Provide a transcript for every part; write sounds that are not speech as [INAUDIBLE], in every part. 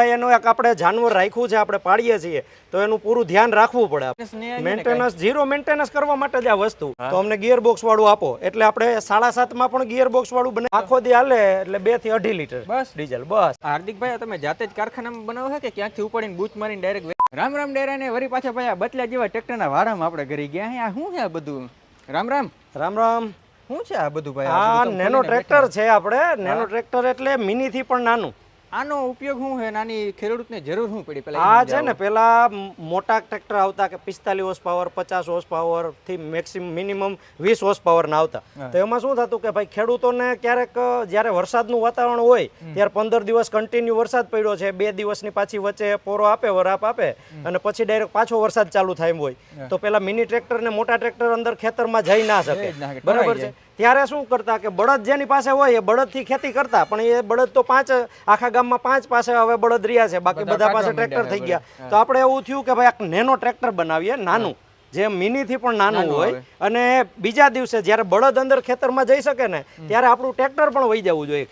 ભાઈ એનું એક આપણે જાનવર રાખ્યું છે આપણે પાડીએ છીએ તો એનું પૂરું ધ્યાન રાખવું પડે. મેન્ટેનન્સ ઝીરો મેન્ટેનન્સ કરવા માટે જ આ વસ્તુ. તો અમને ગિયર બોક્સ વાળું આપો. એટલે આપણે સાડા સાતમાં પણ ગિયર બોક્સ વાળું બને. આખો દી હાલે એટલે બેથી અઢી લીટર બસ. ડીઝલ બસ. હાર્દિકભાઈ તમે જાતે જ કારખાનામાં બનાવો છે કે ક્યાંકથી ઉપાડીને બૂચ મારીને ડાયરેક્ટ રામ રામ ડેરા ને વરી પાછા ભાઈ આ બતલા જેવા ટ્રેક્ટરના વાડામાં આપણે ઘરે ગયા આ શું છે આ બધું? રામ રામ. રામ રામ. શું છે આ બધું ભાઈ? આ નેનો ટ્રેક્ટર છે આપણે. નેનો ટ્રેક્ટર એટલે મિની થી પણ નાનું. આનો ઉપયોગ શું છે નાની ખેડૂતને જરૂર શું પડી. પહેલા આ છે ને પેલા મોટા ટ્રેક્ટર આવતા કે પિસ્તાલીસ હોર્સ પાવર પચાસ હોર્સ પાવરથી મેક્સિમમ મિનિમમ વીસ હોર્સ પાવર ના આવતા. તો એમાં શું થતું કે ભાઈ ખેડૂતોને ક્યારેક જ્યારે વરસાદનું વાતાવરણ હોય ત્યારે પંદર દિવસ કન્ટિન્યુ વરસાદ પડ્યો છે બે દિવસની પાછી વચ્ચે પોરો આપે વરાપ આપે અને પછી ડાયરેક્ટ પાછો વરસાદ ચાલુ થાય એમ હોય. તો પેલા મિની ટ્રેક્ટર ને મોટા ટ્રેક્ટર અંદર ખેતરમાં જઈ ના શકે, બરાબર છે? ત્યારે શું કરતા કે બળદ જેની પાસે હોય એ બળદથી ખેતી કરતા પણ એ બળદ તો પાંચ આખા ગામમાં પાંચ પાસે હવે બળદ રહ્યા છે બાકી બધા પાસે ટ્રેક્ટર થઈ ગયા. તો આપણે એવું થયું કે ભાઈ એક નેનો ટ્રેક્ટર બનાવીએ નાનું જે મિનીથી પણ નાનું હોય. અને બીજા દિવસે જ્યારે બળદ અંદર ખેતરમાં જઈ શકે ને ત્યારે આપણું ટ્રેક્ટર પણ વહી જવું જોઈએ.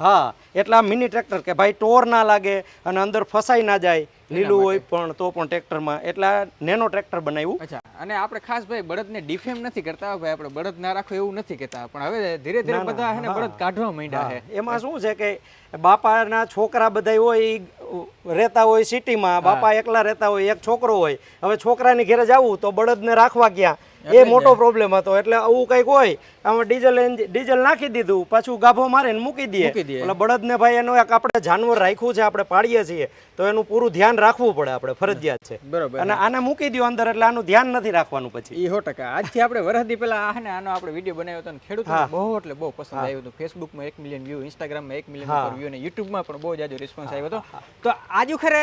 હા. એટલે આ મિની ટ્રેક્ટર કે ભાઈ ટોર ના લાગે અને અંદર ફસાઈ ના જાય લીલું હોય પણ તો પણ ટ્રેક્ટરમાં. એટલે નેનો ટ્રેક્ટર બનાવ્યું. અચ્છા અને આપણે ખાસ ભાઈ બળદને ડિફેમ નથી કરતા ભાઈ આપણે બળદ ના રાખો એવું નથી કહેતા. પણ હવે ધીરે ધીરે બધા એને બળદ કાઢવા માંડ્યા છે એમાં શું છે કે બાપાના છોકરા બધા હોય રહેતા હોય સિટીમાં બાપા એકલા રહેતા હોય એક છોકરો હોય. હવે છોકરાની ઘરે જવું તો બળદને રાખવા ક્યાં એ મોટો પ્રોબ્લેમ હતો એટલે આવું કંઈક હોય આમાં ડીઝલ ડીઝલ નાખી દીધું પાછું ગાભો મારીને મૂકી દઈએ. એટલે બળદને ભાઈ એનું એક આપણે જાનવર રાખ્યું છે આપણે પાડીએ છીએ તો એનું પૂરું ધ્યાન રાખવું પડે આપણે ફરજિયાત છે. બરોબર. અને આને મૂકી દો અંદર એટલે આનું ધ્યાન નથી રાખવાનું પછી. ઈ સો ટકા. આજથી આપણે વરસદી પહેલા આ ને આનો આપણે વીડિયો બનાવ્યો હતો ને ખેડૂત બહુ એટલે બહુ પસંદ આવ્યું હતું. ફેસબુકમાં એક મિલિયન વ્યૂ ઇન્સ્ટાગ્રામમાં એક મિલિયન વ્યૂ અને યુટ્યુબમાં પણ બહુ જાજો રિસ્પોન્સ આવ્યો હતો. તો આજુ ખરે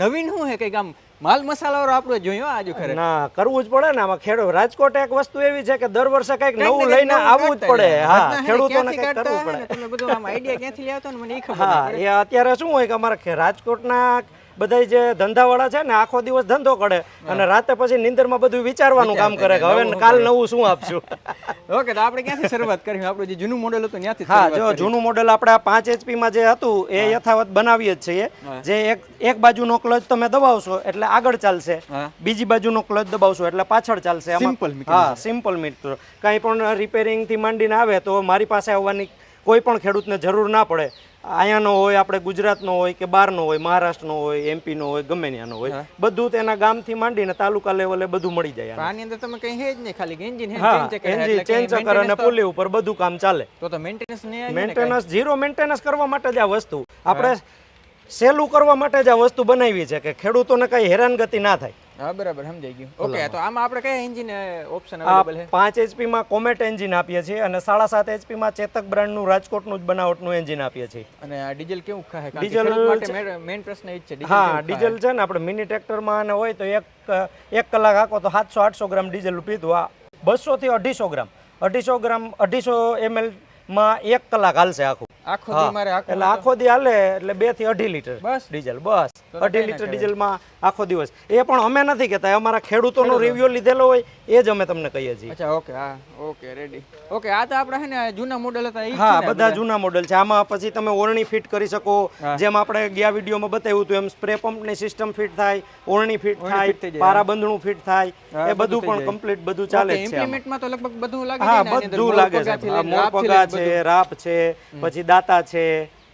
નવીન શું છે કંઈક આમ માલ મસાલાવાળો આપણે જોયો આજુ ખરે? ના કરવું જ પડે ને આમાં ખેડૂત રાજકોટ એક વસ્તુ એવી છે કે દર વર્ષે કંઈક કંઈક નવું લઈને આવવું જ પડે. હા ખેડૂતોને ક્યાંથી કરવું પડે. તમે બધું આમ આઈડિયા ક્યાંથી લઈ ને મને ખબર હા એ અત્યારે શું હોય કે અમારા રાજકોટના બધા જે ધંધાવાળા છે ને આખો દિવસ ધંધો કરે અને રાતે પછી નિંદરમાં બધું વિચારવાનું કામ કરે કે હવે કાલ નવું શું આપશું? [LAUGHS] ઓકે તો આપણે ક્યાંથી શરૂઆત કરી? આપણું જે જૂનું મોડેલ હતું ત્યાંથી હા જો જૂનું મોડેલ આપણે આ પાંચ એચપીમાં માં જે હતું એ યથાવત બનાવીએ જ છીએ. જે એક એક બાજુનો ક્લચ તમે દબાવશો એટલે આગળ ચાલશે. બીજી બાજુનો ક્લચ દબાવશો એટલે પાછળ ચાલશે. સિમ્પલ હા સિમ્પલ મિત્ર કાંઈ પણ રિપેરિંગથી માંડીને આવે તો મારી પાસે આવવાની કોઈ પણ ખેડૂતને જરૂર ના પડે. અહીંયાનો હોય આપણે ગુજરાતનો હોય કે બહારનો હોય મહારાષ્ટ્રનો હોય એમપીનો હોય ગમે ત્યાંનો હોય બધું તેના ગામથી માંડીને તાલુકા લેવલે બધું મળી જાય આની. અંદર તમે કંઈ હે જ નહીં ખાલી એન્જિન એન્જિન ચેન્જ ચકર અને પુલી ઉપર બધું કામ ચાલે. તો તો મેન્ટેનન્સ મેન્ટેનન્સ ઝીરો મેન્ટેનન્સ કરવા માટે જ આ વસ્તુ. આપણે સહેલું કરવા માટે જ આ વસ્તુ બનાવી છે કે ખેડૂતોને કઈ હેરાનગતિ ના થાય. હા બરાબર સમજાઈ ગયું. ઓકે તો આમાં આપણે કયા એન્જિન ઓપ્શન અવેલેબલ છે? પાંચ HP માં કોમેટ એન્જિન આપીએ છીએ અને સાડા સાત HP માં ચેતક બ્રાન્ડનું રાજકોટનું જ બનાવટનું એન્જિન આપીએ છીએ. અને આ ડીઝલ કેવું ખાય? ડીઝલ માટે મેઇન પ્રશ્ન એ જ છે હા ડીઝલ છે ને આપણે મિની ટ્રેક્ટરમાં અને હોય તો એક એક કલાક હાકો તો સાતસો આઠસો ગ્રામ ડીઝલ પીધું આ બસો થી અઢીસો ગ્રામ. અઢીસો ગ્રામ અઢીસો ml માં એક કલાક હાલશે આખું. આખો દી મારે આખો એટલે આખો દી હાલે એટલે બેથી અઢી લીટર બસ? ડીઝલ બસ. અઢી લીટર ડીઝલમાં આખો દિવસ. એ પણ અમે નથી કહેતા અમારા ખેડૂતોનો રિવ્યુ લીધેલો હોય એ જ અમે તમને કહીએ છીએ. અચ્છા ઓકે હા ઓકે રેડી ઓકે આ તો આપણે હે ને જૂના મોડેલ હતા હા બધા જૂના મોડેલ છે. આમાં પછી તમે ઓરણી ફિટ કરી શકો. જેમ આપણે ગયા વિડીયોમાં બતાવ્યું હતું એમ સ્પ્રે પંપની સિસ્ટમ ફિટ થાય ઓરણી ફિટ થાય પારા બંધણું ફિટ થાય એ બધું પણ કમ્પ્લીટ બધું ચાલે છે ઇમ્પ્લિમેન્ટમાં તો લગભગ બધું લાગે હા બધું લાગે છે મોર પગા છે રાપ છે પછી દાતા છે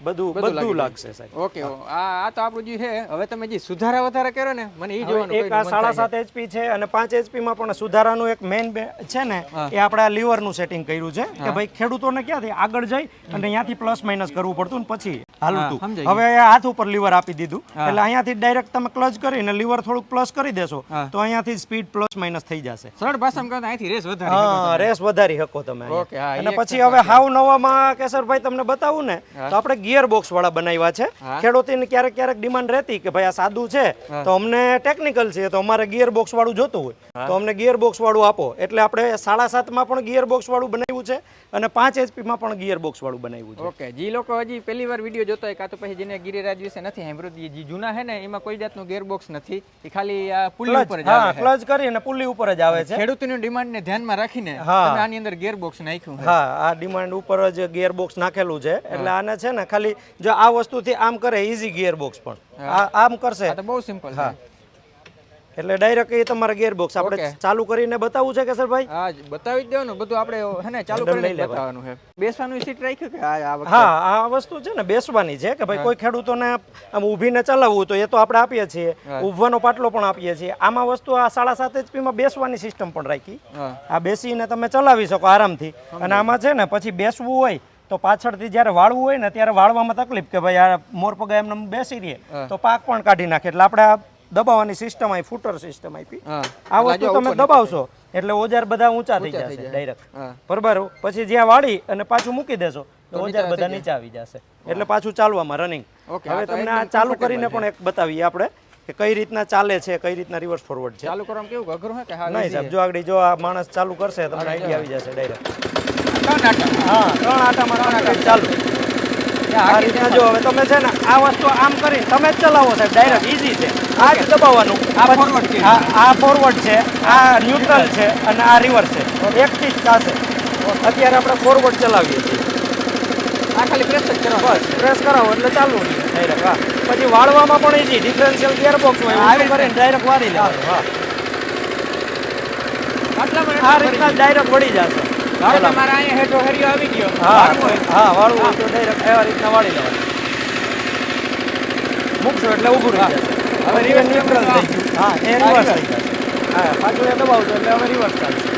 બધું બધું લાગશે સાહેબ. ઓકે આ આ તો આપણું જે છે હવે તમે જે સુધારા વધારા કર્યો ને મને એ જોવાનું એક આ સાડા સાત એચપી છે અને પાંચ એચપી માં પણ સુધારાનું એક મેઇન છે ને એ આપણે આ લીવરનું સેટિંગ કર્યું છે કે ભાઈ ખેડૂતોને ક્યાંથી આગળ જઈ અને અહીંયાથી પ્લસ માઇનસ કરવું પડતું ને પછી હાલતું હવે હાથ ઉપર લીવર આપી દીધું. એટલે અહીંયાથી ડાયરેક્ટ તમે ક્લચ કરીને લીવર થોડુંક પ્લસ કરી દેશો તો અહીંયાથી સ્પીડ પ્લસ માઇનસ થઈ જશે. સરળ ભાષામાં કહો અહીંથી રેસ વધારી હા રેસ વધારી શકો તમે. ઓકે, અને પછી હવે હાવ નવામાં કેસરભાઈ તમને બતાવું ને તો આપણે ગિયર બોક્સ વાળા બનાવ્યા છે. ખેડૂતોને ક્યારેક ક્યારેક ડિમાન્ડ રહેતી કે ભાઈ આ સાદું છે તો અમને ટેકનિકલ છે તો અમારે ગિયર બોક્સ વાળું જોતું હોય. તો અમને ગિયર બોક્સ વાળું આપો. એટલે આપણે સાડા સાતમાં પણ ગિયર બોક્સ વાળું બનાવ્યું છે અને પાંચ એચપીમાં પણ ગિયર બોક્સ વાળું બનાવ્યું છે. ઓકે જે લોકો હજી પહેલી વાર વીડિયો જોતા હોય કાં તો પછી જેને ગિરિરાજ વિશે નથી સાંભળ્યું જે જૂના છે ને એમાં કોઈ જાતનું ગેરબોક્સ નથી. એ ખાલી પુલી ઉપર જ આવે ક્લચ કરી અને પુલી ઉપર જ આવે છે. ખેડૂતોની ડિમાન્ડને ધ્યાનમાં રાખીને આની અંદર ગેરબોક્સ નાખ્યું હા આ ડિમાન્ડ ઉપર જ ગિયર બોક્સ નાખેલું છે. એટલે આને છે ને ખાલી જો આ વસ્તુથી આમ કરે ઇઝી ગિયર બોક્સ પણ આમ કરશે. બહુ સિમ્પલ હા. એટલે ડાયરેક્ટ એ તમારા ગિયર બોક્સ આપણે ચાલુ કરીને બતાવવું છે કે સર ભાઈ હા બતાવી જ દેવાનું. બધું આપણે હે ને ચાલુ કરીને બતાવવાનું છે. બેસવાનું સીટ રાખ્યું કે આ હા આ વસ્તુ છે ને બેસવાની છે કે ભાઈ કોઈ ખેડૂતોને આમ ઊભીને ચલાવવું તો એ તો આપણે આપીએ છીએ. ઊભવાનો પાટલો પણ આપીએ છીએ. આમાં વસ્તુ આ સાડા સાત એચપીમાં બેસવાની સિસ્ટમ પણ રાખી. આ બેસીને તમે ચલાવી શકો આરામથી. અને આમાં છે ને પછી બેસવું હોય તો પાછળથી જ્યારે વાળવું હોય ને ત્યારે વાળવામાં તકલીફ કે ભાઈ આ મોરપગા એમને બેસી રહીએ તો પાક પણ કાઢી નાખે. એટલે આપણે આ દબાવવાની સિસ્ટમ આવી ફૂટર સિસ્ટમ આપી. આ વસ્તુ તમે દબાવશો એટલે ઓજાર બધા ઊંચા થઈ જશે ડાયરેક્ટ બરાબર? પછી જ્યાં વાળી અને પાછું મૂકી દેશો તો ઓજાર બધા નીચે આવી જશે. એટલે પાછું ચાલવામાં રનિંગ હવે તમને આ ચાલુ કરીને પણ એક બતાવીએ આપણે કે કઈ રીતના ચાલે છે કઈ રીતના રિવર્સ ફોરવર્ડ છે. ચાલુ કરવામાં કેવું? અઘરું હે કે હા નહીં સાહેબ જો આગળ જો આ માણસ ચાલુ કરશે તમને આઈડિયા આવી જશે ડાયરેક્ટ ત્રણ આટા. હા. ત્રણ આટામાં ત્રણ આટા ચાલુ. આ રીતના જો હવે તમે છે ને આ વસ્તુ આમ કરીને તમે જ ચલાવો સાહેબ ડાયરેક્ટ ઈઝી છે. આ જ દબાવવાનું. આ ફોરવર્ડ છે. આ આ ફોરવર્ડ છે આ ન્યુટ્રલ છે અને આ રિવર્સ છે. એકથી જ થશે. અત્યારે આપણે ફોરવર્ડ ચલાવીએ છીએ. આ ખાલી પ્રેસ જ કરવાનું બસ પ્રેસ કરાવો એટલે ચાલુ ડાયરેક્ટ હા. પછી વાળવામાં પણ ઈઝી ડિફરન્શિયલ ગિયર બોક્સ હોય આવી કરીને ડાયરેક્ટ વાળી લેવાનું હા. આટલામાં આ રીતના ડાયરેક્ટ વળી જશે. ધારો કે અહીંયા હેઠો હરિયો આવી ગયો. હા હા વાળવું હોય. તો એવા રીતના વાળી લેવાનું. મૂકશો એટલે ઊભું રહી હવે રિવર્સ ન્યુટ્રલ થઈ ગયું. હા એ રિવર્સ થઈ જશે. હા પાછું એ દબાવશો એટલે હવે રિવર્સ ચાલશે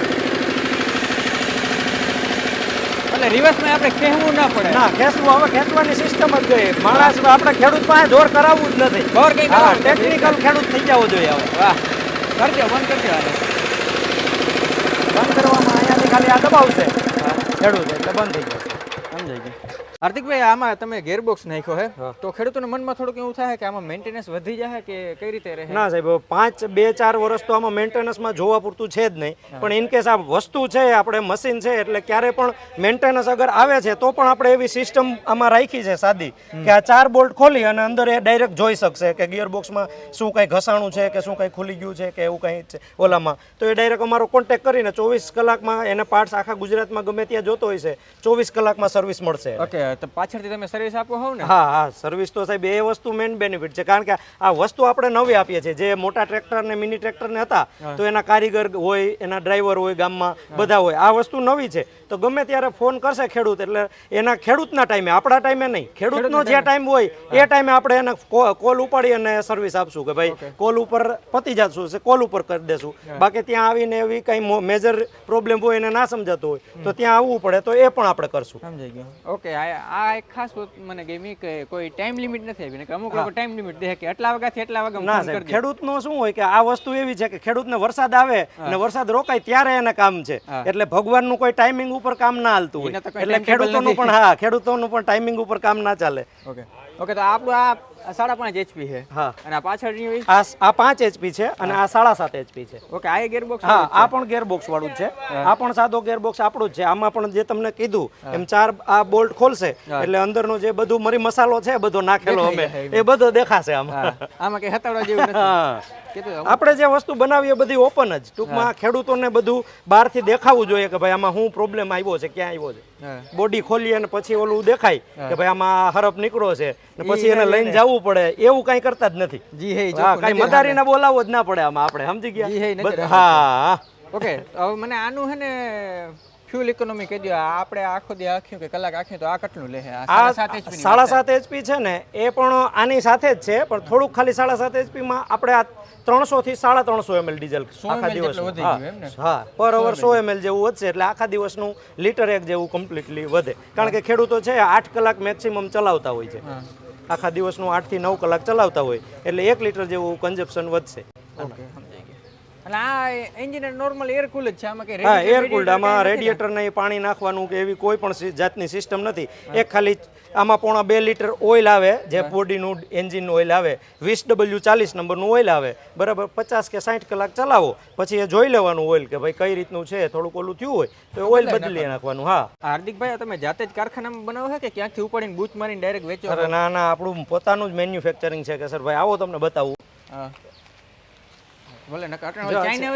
એટલે રિવર્સમાં આપણે કહેવું ના પડે. ના ખેંચવું. હવે ખેંચવાની સિસ્ટમ જ માણસ આપણે ખેડૂત પાસે જોર કરાવવું જ નથી. ગોર કઈ. ટેકનિકલ ખેડૂત થઈ જવો જોઈએ હવે. વાહ. કરજો બંધ કરજો બંધ કરવામાં ખાલી આ દબાવશે. ખેડૂત એટલે બંધ થઈ જશે. સમજાઈ ગયું હાર્દિકભાઈ આમાં તમે ગેરબોક્સ નાખ્યો હે? તો ખેડૂતોના મનમાં થોડુંક એવું થાય કે આમાં મેન્ટેનન્સ વધી જાય કે કઈ રીતે રહે? ના સાહેબ પાંચ બે ચાર વર્ષ તો આમાં મેન્ટેનન્સમાં જોવા પૂરતું છે જ નહીં. પણ ઇન કેસ આ વસ્તુ છે આપણે મશીન છે એટલે ક્યારે પણ મેન્ટેનન્સ અગર આવે છે તો પણ આપણે એવી સિસ્ટમ આમાં રાખી છે સાદી. કે આ ચાર બોલ્ટ ખોલી અને અંદર એ ડાયરેક્ટ જોઈ શકશે કે ગિયરબોક્સમાં શું કંઈ ઘસાણું છે કે શું કંઈ ખુલી ગયું છે કે એવું કંઈ છે ઓલામાં. તો એ ડાયરેક્ટ અમારો કોન્ટેક કરીને ચોવીસ કલાકમાં એને પાર્ટ્સ આખા ગુજરાતમાં ગમે ત્યાં જોતો હોય છે ચોવીસ કલાકમાં સર્વિસ મળશે. ઓકે તો પાછળથી તમે સર્વિસ આપો હોવ ને? હા હા સર્વિસ તો સાહેબ એ વસ્તુ મેઇન બેનિફિટ છે. કારણ કે આ વસ્તુ આપણે નવી આપીએ છીએ. જે મોટા ટ્રેક્ટર ને મિની ટ્રેક્ટર ને હતા તો એના કારીગર હોય એના ડ્રાઈવર હોય ગામમાં બધા હોય. આ વસ્તુ નવી છે. તો ગમે ત્યારે ફોન કરશે ખેડૂત એટલે એના ખેડૂતના ટાઈમે આપણા ટાઈમે નહીં. ખેડૂતનો જે ટાઈમ હોય એ ટાઈમે આપણે એને કોલ ઉપાડી અને સર્વિસ આપશું કે ભાઈ કોલ ઉપર પતી જશું કોલ ઉપર કરી દેશું. બાકી ત્યાં આવીને એવી કંઈ મેજર પ્રોબ્લેમ હોય એને ના સમજાતો હોય તો ત્યાં આવવું પડે તો એ પણ આપણે કરશું. સમજાઈ ગયું. ઓકે આ આ એક ખાસ મને ગમી કે કોઈ ટાઈમ લિમિટ નથી આવી કે અમુક લોકો ટાઈમ લિમિટ દે કે આટલા વાગ્યાથી એટલા ના વાગ્યા ના સાહેબ ખેડૂતનો શું હોય કે આ વસ્તુ એવી છે કે ખેડૂતને વરસાદ આવે અને વરસાદ રોકાય ત્યારે એને કામ છે. એટલે ભગવાનનું કોઈ ટાઈમિંગ ઉપર કામ ના હાલતું હોય. એટલે ખેડૂતોનું પણ હા ખેડૂતોનું પણ ટાઈમિંગ ઉપર કામ ના ચાલે. ઓકે ઓકે તો આપણું આ સાડા પાંચ એચપી છે. હા. અને આ પાછળની આ આ પાંચ એચપી છે અને આ સાડા સાત એચપી છે. ઓકે આ ગેરબોક્સ હા આ પણ ગેરબોક્સ વાળું જ છે. આ પણ સાદો ગેરબોક્સ આપણું જ છે. આમાં પણ જે તમને કીધું એમ ચાર આ બોલ્ટ ખોલશે એટલે અંદરનો જે બધું મરી મસાલો છે બધો નાખેલો અમે. એ બધો દેખાશે આમાં. આમાં કઈ હતાવડા જેવું નથી. આપણે જે વસ્તુ બનાવીએ બધી ઓપન જ. ટૂંકમાં ખેડૂતોને બધું બહારથી દેખાવું જોઈએ કે ભાઈ આમાં શું પ્રોબ્લેમ આવ્યો છે ક્યાં આવ્યો છે. બોડી ખોલી અને પછી ઓલું દેખાય કે ભાઈ આમાં હરફ નીકળો છે ને પછી એને લઈને જવું પડે. એવું કાંઈ કરતા જ નથી. જી હે હા કાંઈ મદારીને બોલાવવો જ ના પડે આમાં આપણે સમજી ગયા? હા ઓકે હવે મને આનું હે ને ફ્યુલ ઇકોનોમી કહી દો આપણે આખો દી આખ્યું કે કલાક આખ્યું તો આ કેટલું લે આ સાડા સાત એચપી છે ને એ પણ આની સાથે જ છે પણ થોડુંક ખાલી સાડા સાત એચપી માં આપણે આ ત્રણસો થી સાડા ત્રણસો એમએલ ડીઝલ આખા વધી હા. પર અવર સો એમએલ જેવું વધશે એટલે આખા દિવસનું લીટર એક જેવું કમ્પ્લીટલી વધે. કારણ કે ખેડૂતો છે આઠ કલાક મેક્સિમમ ચલાવતા હોય છે. આખા દિવસનું આઠથી નવ કલાક ચલાવતા હોય એટલે એક લીટર જેવું કન્ઝપ્શન વધશે. અને આ એન્જિન નોર્મલ એર કુલ જ છે. આમાં કે હા એર કુલ્ડ આમાં રેડિયેટર નહીં પાણી નાખવાનું કે એવી કોઈ પણ જાતની સિસ્ટમ નથી. એક ખાલી આમાં પોણા બે લીટર ઓઇલ આવે જે બોડીનું એન્જિન ઓઇલ આવે વીસ ડબલ્યુ ચાલીસ નંબરનું ઓઇલ આવે બરાબર પચાસ કે સાઠ કલાક ચલાવો પછી એ જોઈ લેવાનું ઓઇલ કે ભાઈ કઈ રીતનું છે થોડુંક ઓલું થયું હોય તો ઓઇલ બદલી નાખવાનું. હા. હાર્દિકભાઈ તમે જાતે જ કારખાનામાં બનાવો છે કે ક્યાંકથી ઉપાડીને બૂચ મારીને ડાયરેક્ટ વેચો? ના ના આપણું પોતાનું જ મેન્યુફેક્ચરિંગ છે કે સર ભાઈ આવો તમને બતાવું. હા. ભલે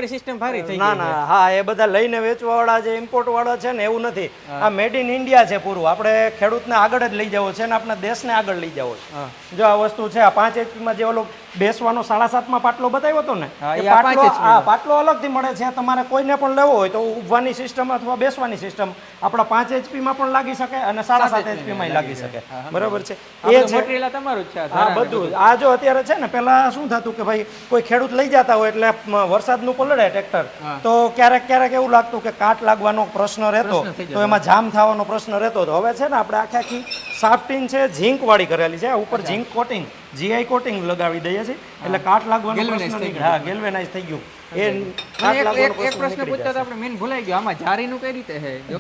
સિસ્ટમ ભારી થઈ ના ના હા એ બધા લઈને વેચવા વાળા જે ઇમ્પોર્ટ વાળા છે ને એવું નથી. આ મેડ ઇન ઇન્ડિયા છે પૂરું. આપણે ખેડૂતને આગળ જ લઈ જવો છે ને આપણે દેશને આગળ લઈ જવો છે. જો આ વસ્તુ છે આ પાંચ એચપીમાં માં જે ઓલો બેસવાનો સાડા સાતમાં પાટલો બતાવ્યો હતો ને પાટલો હા પાટલો અલગથી મળે છે. તમારે કોઈને પણ લેવો હોય તો ઉભવાની સિસ્ટમ અથવા બેસવાની સિસ્ટમ આપણા પાંચ એચપીમાં પણ લાગી શકે અને સાડા સાત એચપીમાં લાગી શકે. બરાબર છે. એ છે મટીરિયલ તમારું જ છે આ હા બધું. આ જો અત્યારે છે ને પેલા શું થતું કે ભાઈ કોઈ ખેડૂત લઈ જતા હોય એટલે વરસાદનું પલળે ટ્રેક્ટર. તો ક્યારેક ક્યારેક એવું લાગતું કે કાટ લાગવાનો પ્રશ્ન રહેતો. તો એમાં જામ થવાનો પ્રશ્ન રહેતો. તો હવે છે ને આપણે આખી આખી સાફ્ટિંગ છે ઝીંક વાળી કરેલી છે. ઉપર ઝીંક કોટિંગ. જીઆઈ કોટિંગ લગાવી દઈએ છીએ. એટલે કાટ લાગવાનો પ્રશ્ન નહીં. હા ગેલ્વેનાઇઝ થઈ ગયું. એ એક- લાગવાનો એક એક પ્રશ્ન પ્રશ્ન પૂછતા આપણે મેન ભૂલાઈ ગયો. આમાં જારીનું કઈ રીતે છે? જો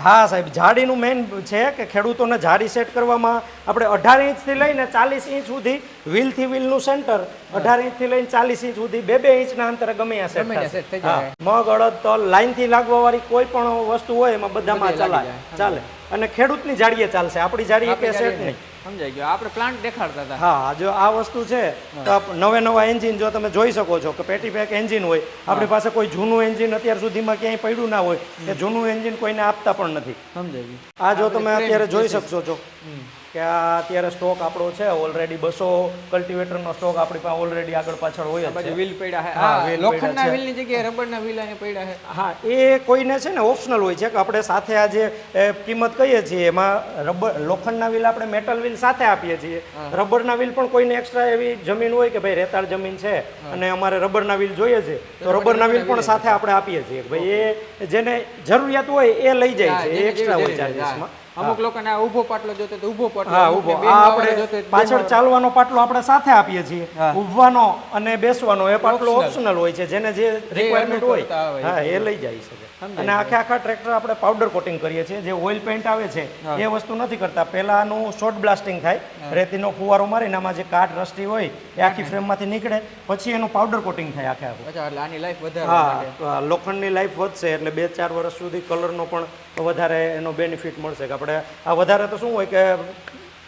હા સાહેબ જાડીનું મેઇન છે કે ખેડૂતોને જાડી સેટ કરવામાં આપણે અઢાર ઇંચથી લઈને ચાલીસ ઇંચ સુધી વ્હીલથી વ્હીલનું સેન્ટર અઢાર ઇંચથી લઈને ચાલીસ ઇંચ સુધી બે બે ઇંચના અંતરે ગમે સેટ જાય. મગ અડદ તલ લાઈનથી લાગવા વાળી કોઈ પણ વસ્તુ હોય એમાં બધામાં ચલાય. ચાલે. અને ખેડૂતની જાડીએ ચાલશે. આપણી જાડીએ કે સેટ નહીં. સમજાઈ ગયો. આપણે પ્લાન્ટ દેખાડતા હતા. હા જો આ વસ્તુ છે તો નવે નવા એન્જિન જો તમે જોઈ શકો છો કે પેટી પેક એન્જિન હોય આપણી પાસે કોઈ જૂનું એન્જિન અત્યાર સુધીમાં ક્યાંય પડ્યું ના હોય કે જૂનું એન્જિન કોઈને આપતા પણ નથી. સમજાઈ ગયું. આ જો તમે અત્યારે જોઈ શકશો છો કે આ અત્યારે સ્ટોક આપણો છે ઓલરેડી બસો કલ્ટિવેટરનો સ્ટોક આપણી પાસે ઓલરેડી આગળ પાછળ હોય જ છે. વ્હીલ પડ્યા છે હા, લોખંડના. વ્હીલની જગ્યાએ રબરના વ્હીલ અહીંયા પડ્યા છે હા એ કોઈને છે ને ઓપ્શનલ હોય છે કે આપણે સાથે આ જે કિંમત કહીએ છીએ એમાં રબર લોખંડના વ્હીલ આપણે મેટલ વ્હીલ સાથે આપીએ છીએ. રબરના વ્હીલ પણ કોઈને એક્સ્ટ્રા એવી જમીન હોય કે ભાઈ રેતાળ જમીન છે અને અમારે રબરના વ્હીલ જોઈએ છે તો રબરના વ્હીલ પણ સાથે આપણે આપીએ છીએ ભાઈ એ જેને જરૂરિયાત હોય એ લઈ જાય છે એ એક્સ્ટ્રા હોય ચાર્જીસમાં. અમુક લોકોને આ ઊભો પાટલો જોતો તો ઊભો પાટલો હા ઊભો. આ આપણે પાછળ ચાલવાનો પાટલો આપણે સાથે આપીએ છીએ. ઉભવાનો ઊભવાનો અને બેસવાનો એ પાટલો ઓપ્શનલ હોય છે. જેને જે રિક્વાયરમેન્ટ હોય હા એ લઈ જાય છે. અને આખે આખા ટ્રેક્ટર આપણે પાવડર કોટિંગ કરીએ છીએ. જે ઓઇલ પેન્ટ આવે છે એ વસ્તુ નથી કરતા. પહેલાનું શોર્ટ બ્લાસ્ટિંગ થાય રેતીનો ફુવારો મારીને આમાં જે કાટ રસ્ટી હોય એ આખી ફ્રેમમાંથી નીકળે પછી એનું પાવડર કોટિંગ થાય આખે આખું. એટલે આની લાઈફ વધારે હા લોખંડની લાઈફ વધશે એટલે બે ચાર વર્ષ સુધી કલરનો પણ વધારે એનો બેનિફિટ મળશે કે આપણે આ વધારે તો શું હોય કે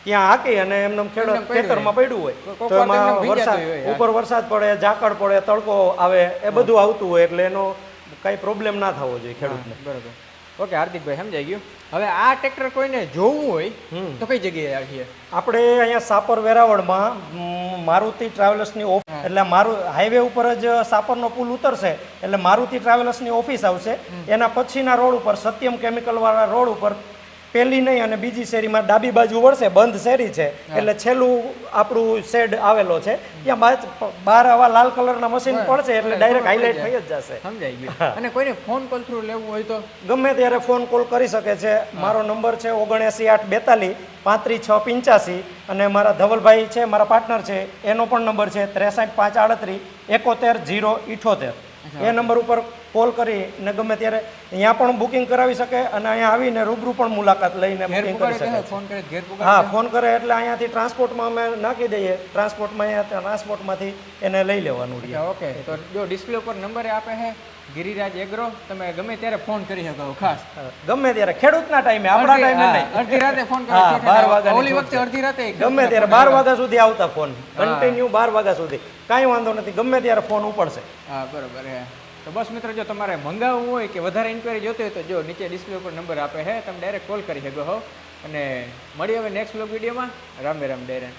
ત્યાં હાકી અને એમને ખેડ ખેતરમાં પડ્યું હોય. તો એમાં વરસાદ ઉપર વરસાદ પડે ઝાકળ પડે તડકો આવે એ બધું આવતું હોય એટલે એનો કઈ પ્રોબ્લેમ ના થવો જોઈએ ખેડૂતને. બરાબર. ઓકે હાર્દિકભાઈ સમજાઈ ગયું. હવે આ ટ્રેક્ટર કોઈને જોવું હોય તો કઈ જગ્યાએ આવીએ? આપણે અહીંયા સાપર વેરાવળમાં મારુતિ ટ્રાવેલર્સની ઓફ એટલે મારુ હાઈવે ઉપર જ સાપરનો પુલ ઉતરશે એટલે મારુતિ ટ્રાવેલર્સની ઓફિસ આવશે. એના પછીના રોડ ઉપર સત્યમ કેમિકલ વાળા રોડ ઉપર પેલી નહીં અને બીજી શેરીમાં ડાબી બાજુ વળશે બંધ શેરી છે. એટલે છેલ્લું આપણું શેડ આવેલો છે. ત્યાં બહાર આવા લાલ કલરના મશીન પડશે એટલે ડાયરેક્ટ હાઇલાઇટ થઈ જ જશે. સમજાઈ ગયું. અને કોઈને ફોન કોલ થ્રુ લેવું હોય તો? ગમે ત્યારે ફોન કોલ કરી શકે છે. મારો નંબર છે ઓગણએંસી આઠ બેતાલીસ પાંત્રીસ છ પંચ્યાસી અને મારા ધવલભાઈ છે મારા પાર્ટનર છે એનો પણ નંબર છે ત્રેસઠ પાંચ આડત્રીસ એકોતેર જીરો ઇઠોતેર. એ નંબર ઉપર કોલ કરી ને ગમે ત્યારે અહીંયા પણ બુકિંગ કરાવી શકે અને અહીંયા આવીને રૂબરૂ પણ મુલાકાત લઈને બુકિંગ કરી શકે હા ફોન કરે એટલે અહીંયાથી ટ્રાન્સપોર્ટમાં અમે નાખી દઈએ. ટ્રાન્સપોર્ટમાં અહીંયા ટ્રાન્સપોર્ટમાંથી એને લઈ લેવાનું રહે. ઓકે તો જો ડિસ્પ્લે ઉપર નંબર આપે છે ગિરિરાજ એગ્રો તમે ગમે ત્યારે ફોન કરી શકો ખાસ. ગમે ત્યારે. ખેડૂતના ટાઈમે આપણા ટાઈમે નહીં. અડધી રાતે ફોન કરે બાર વાગ્યાની ઓલી વખતે અડધી રાતે ગમે ત્યારે બાર વાગ્યા સુધી આવતા ફોન કન્ટિન્યુ બાર વાગ્યા સુધી. કાંઈ વાંધો નથી. ગમે ત્યારે ફોન ઉપડશે. હા બરોબર હે. તો બસ મિત્રો, જો તમારે મંગાવવું હોય કે વધારે ઇન્ક્વાયરી જોતી હોય તો જો નીચે ડિસ્પ્લે ઉપર નંબર આપે છે તમે ડાયરેક્ટ કોલ કરી શકો હો. અને મળી હવે નેક્સ્ટ બ્લોગ વિડીયોમાં. રામે રામ ડેરન